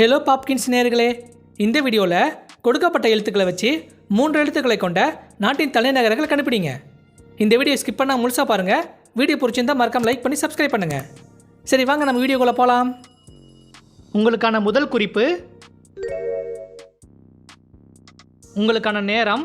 Hello Popkins நேர்களே இந்த வீடியோவில் கொடுக்கப்பட்ட எழுத்துக்களை வச்சு மூன்று எழுத்துக்களை கொண்ட நாட்டின் தலைநகரங்களை கண்டுபிடிங்க. இந்த வீடியோ ஸ்கிப் பண்ணால் முழுசாக பாருங்கள் வீடியோ பிடிச்சிருந்தா மறக்காம லைக் பண்ணி சப்ஸ்கிரைப் பண்ணுங்கள் சரி வாங்க நம்ம வீடியோக்குள்ளே போகலாம் உங்களுக்கான முதல் குறிப்பு உங்களுக்கான நேரம்